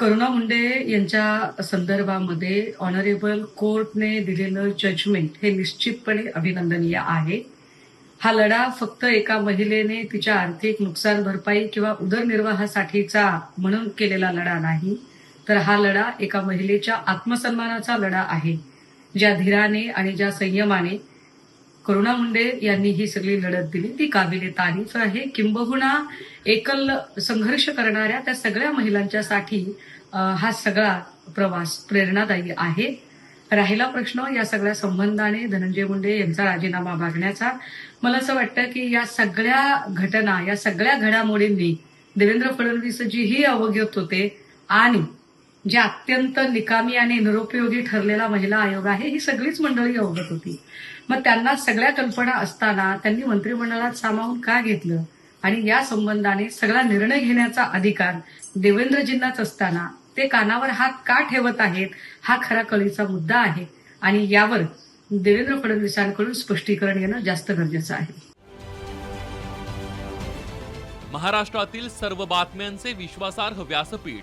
करुणा मुंडे यांच्या संदर्भामध्ये ऑनरेबल कोर्टने दिलेलं जजमेंट हे निश्चितपणे अभिनंदनीय आहे. हा लढा फक्त एका महिलेने तिच्या आर्थिक नुकसान भरपाई किंवा उदरनिर्वाहासाठीचा म्हणून केलेला लढा नाही तर हा लढा एका महिलेच्या आत्मसन्मानाचा लढा आहे ज्या धीराने आणि ज्या संयमाने करुणा मुंडे यांनी ही सगळी लढत दिली. ती काबिले तारीफ आहे. किंबहुना एकल संघर्ष करणाऱ्या त्या सगळ्या महिलांच्यासाठी हा सगळा प्रवास प्रेरणादायी आहे. राहिला प्रश्न या सगळ्या संबंधाने धनंजय मुंडे यांचा राजीनामा मागण्याचा. मला असं वाटतं की या सगळ्या घटना या सगळ्या घडामोडींनी देवेंद्र फडणवीसजीही अवगत होते आणि जे अत्यंत निकामी आणि निरुपयोगी ठरलेला महिला आयोग आहे ही सगळीच मंडळी अवगत होती. मग त्यांना सगळ्या कल्पना असताना त्यांनी मंत्रिमंडळात सामावून का घेतलं? आणि या संबंधाने सगळा निर्णय घेण्याचा अधिकार देवेंद्रजींनाच असताना ते कानावर हात का ठेवत आहेत हा खरा कळीचा मुद्दा आहे. आणि यावर देवेंद्र फडणवीसांकडून स्पष्टीकरण येणं जास्त गरजेचं आहे. महाराष्ट्रातील सर्व बातम्यांचे विश्वासार्ह व्यासपीठ